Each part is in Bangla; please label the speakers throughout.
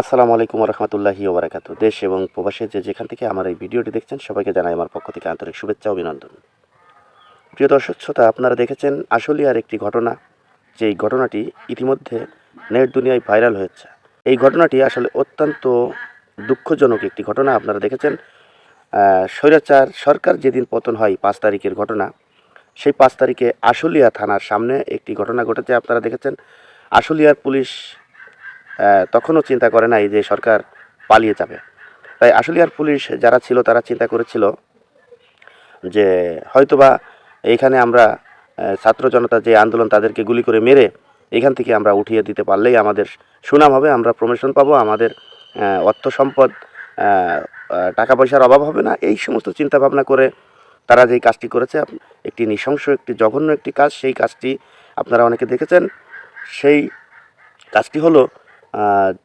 Speaker 1: আসসালামু আলাইকুম রহমতুল্লাহি ওবরাকাতু। দেশ এবং প্রবাসে যে যেখান থেকে আমার এই ভিডিওটি দেখছেন, সবাইকে জানাই আমার পক্ষ থেকে আন্তরিক শুভেচ্ছা অভিনন্দন। প্রিয় দর্শক, শ্রোতা, আপনারা দেখেছেন আশুলিয়ার একটি ঘটনা, যেই ঘটনাটি ইতিমধ্যে নেট দুনিয়ায় ভাইরাল হয়েছে। এই ঘটনাটি আসলে অত্যন্ত দুঃখজনক একটি ঘটনা, আপনারা দেখেছেন স্বৈরাচার সরকার যেদিন পতন হয় পাঁচ তারিখের ঘটনা, সেই পাঁচ তারিখে আশুলিয়া থানার সামনে একটি ঘটনা ঘটেছে, আপনারা দেখেছেন, আশুলিয়ার পুলিশ তখনও চিন্তা করে নাই যে সরকার পালিয়ে যাবে। তাই আশুলিয়ার পুলিশ যারা ছিল, তারা চিন্তা করেছিল যে হয়তোবা এইখানে আমরা ছাত্র জনতা যে আন্দোলন তাদেরকে গুলি করে মেরে এখান থেকে আমরা উঠিয়ে দিতে পারলেই আমাদের সুনাম হবে, আমরা প্রমোশন পাবো, আমাদের অর্থ সম্পদ টাকা পয়সার অভাব হবে না। এই সমস্ত চিন্তা ভাবনা করে তারা যেই কাজটি করেছে একটি নৃশংস, একটি জঘন্য একটি কাজ। সেই কাজটি আপনারা অনেকে দেখেছেন। সেই কাজটি হলো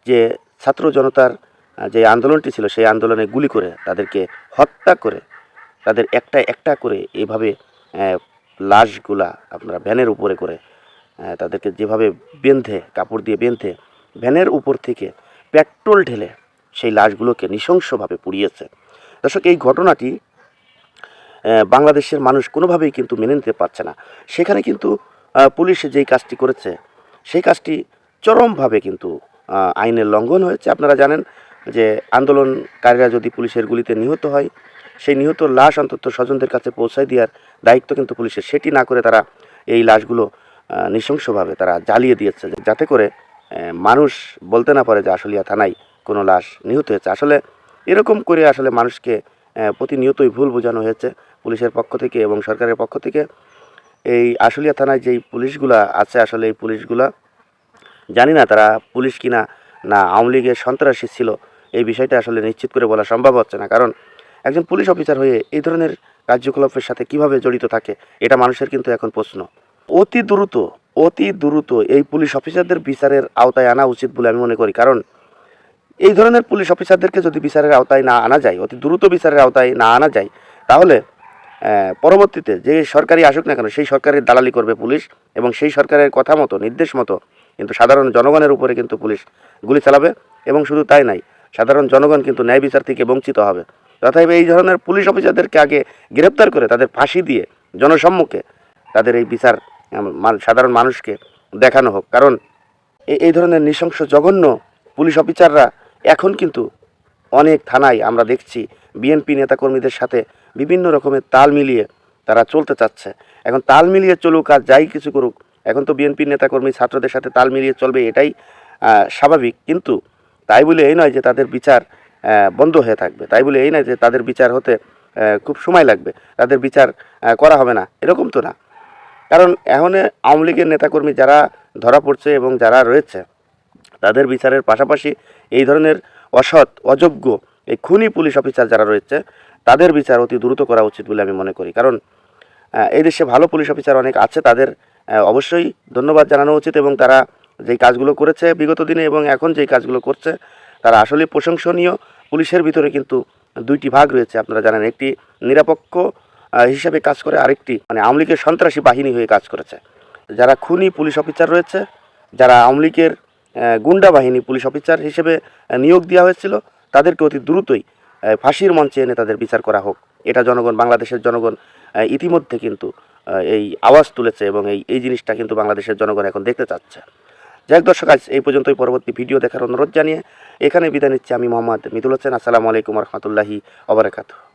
Speaker 1: যে ছাত্র জনতার যে আন্দোলনটি ছিল, সেই আন্দোলনে গুলি করে তাদেরকে হত্যা করে, তাদের একটা একটা করে এভাবে লাশগুলা আপনারা ভ্যানের উপরে করে তাদেরকে যেভাবে বেঁধে, কাপড় দিয়ে বেঁধে ভ্যানের উপর থেকে পেট্রোল ঢেলে সেই লাশগুলোকে নৃশংসভাবে পুড়িয়েছে। দর্শক, এই ঘটনাটি বাংলাদেশের মানুষ কোনোভাবেই কিন্তু মেনে নিতে পারছে না। সেখানে কিন্তু পুলিশ যেই কাজটি করেছে, সেই কাজটি চরমভাবে কিন্তু আইনের লঙ্ঘন হয়েছে। আপনারা জানেন যে আন্দোলনকারীরা যদি পুলিশের গুলিতে নিহত হয়, সেই নিহত লাশ অন্তত স্বজনদের কাছে পৌঁছায় দেওয়ার দায়িত্ব কিন্তু পুলিশের। সেটি না করে তারা এই লাশগুলো নৃশংসভাবে তারা জ্বালিয়ে দিয়েছে যাতে করে মানুষ বলতে না পারে যে আশুলিয়া থানায় কোনো লাশ নিহত হয়েছে। আসলে এরকম করে আসলে মানুষকে প্রতিনিয়তই ভুল বোঝানো হয়েছে পুলিশের পক্ষ থেকে এবং সরকারের পক্ষ থেকে। এই আশুলিয়া থানায় যেই পুলিশগুলা আছে, আসলে এই পুলিশগুলা জানি না তারা পুলিশ কিনা না আওয়ামী লীগের সন্ত্রাসী ছিল, এই বিষয়টা আসলে নিশ্চিত করে বলা সম্ভব হচ্ছে না। কারণ একজন পুলিশ অফিসার হয়ে এই ধরনের কার্যকলাপের সাথে কীভাবে জড়িত থাকে, এটা মানুষের কিন্তু এখন প্রশ্ন। অতি দ্রুত অতি দ্রুত এই পুলিশ অফিসারদের বিচারের আওতায় আনা উচিত বলে আমি মনে করি। কারণ এই ধরনের পুলিশ অফিসারদেরকে যদি বিচারের আওতায় না আনা যায়, অতি দ্রুত বিচারের আওতায় না আনা যায়, তাহলে পরবর্তীতে যে সরকারি আসুক না কেন, সেই সরকারের দালালি করবে পুলিশ এবং সেই সরকারের কথা মতো, নির্দেশ মতো কিন্তু সাধারণ জনগণের উপরে কিন্তু পুলিশ গুলি চালাবে এবং শুধু তাই নাই, সাধারণ জনগণ কিন্তু ন্যায় বিচার থেকে বঞ্চিত হবে। তথাপি এই ধরনের পুলিশ অফিসারদেরকে আগে গ্রেপ্তার করে তাদের ফাঁসি দিয়ে জনসম্মুখে তাদের এই বিচার সাধারণ মানুষকে দেখানো হোক। কারণ এই ধরনের নৃশংস জঘন্য পুলিশ অফিসাররা এখন কিন্তু অনেক থানায় আমরা দেখছি বিএনপি নেতাকর্মীদের সাথে বিভিন্ন রকমের তাল মিলিয়ে তারা চলতে চাচ্ছে। এখন তাল মিলিয়ে চলুক আর যাই কিছু করুক এখন তো বিএনপির নেতাকর্মী ছাত্রদের সাথে তাল মিলিয়ে চলবে এটাই স্বাভাবিক। কিন্তু তাই বলে এই নয় যে তাদের বিচার বন্ধ হয়ে থাকবে। তাই বলে এই নয় যে তাদের বিচার হতে খুব সময় লাগবে। তাদের বিচার করা হবে না। এরকম তো না। কারণ এখন আওয়ামী লীগের নেতাকর্মী যারা ধরা পড়ছে এবং যারা রয়েছে, তাদের বিচারের পাশাপাশি এই ধরনের অসৎ, অযোগ্য এই খুনি পুলিশ অফিসার যারা রয়েছে, তাদের বিচার অতি দ্রুত করা উচিত বলে আমি মনে করি। কারণ এই দেশে ভালো পুলিশ অফিসার অনেক আছে, তাদের অবশ্যই ধন্যবাদ জানানো উচিত এবং তারা যেই কাজগুলো করেছে বিগত দিনে এবং এখন যেই কাজগুলো করছে, তারা আসলে প্রশংসনীয়। পুলিশের ভিতরে কিন্তু দুইটি ভাগ রয়েছে, আপনারা জানেন। একটি নিরাপক্ষ হিসাবে কাজ করে, আরেকটি মানে আওয়ামী লীগের সন্ত্রাসী বাহিনী হয়ে কাজ করেছে। যারা খুনি পুলিশ অফিসার রয়েছে, যারা আওয়ামী লীগের গুন্ডা বাহিনী পুলিশ অফিসার হিসেবে নিয়োগ দেওয়া হয়েছিল, তাদেরকে অতি দ্রুতই ফাঁসির মঞ্চে এনে তাদের বিচার করা হোক। এটা জনগণ, বাংলাদেশের জনগণ ইতিমধ্যে কিন্তু এই আওয়াজ তুলেছে এবং এই এই জিনিসটা কিন্তু বাংলাদেশের জনগণ এখন দেখতে চাচ্ছে। যাই দর্শক, আজ এই পর্যন্তই। পরবর্তী ভিডিও দেখার অনুরোধ জানিয়ে এখানে বিদায় নিচ্ছি আমি মোহাম্মদ মিদুল হোসেন। আসসালামু আলাইকুম রহমতুল্লাহি ওবরাকাতু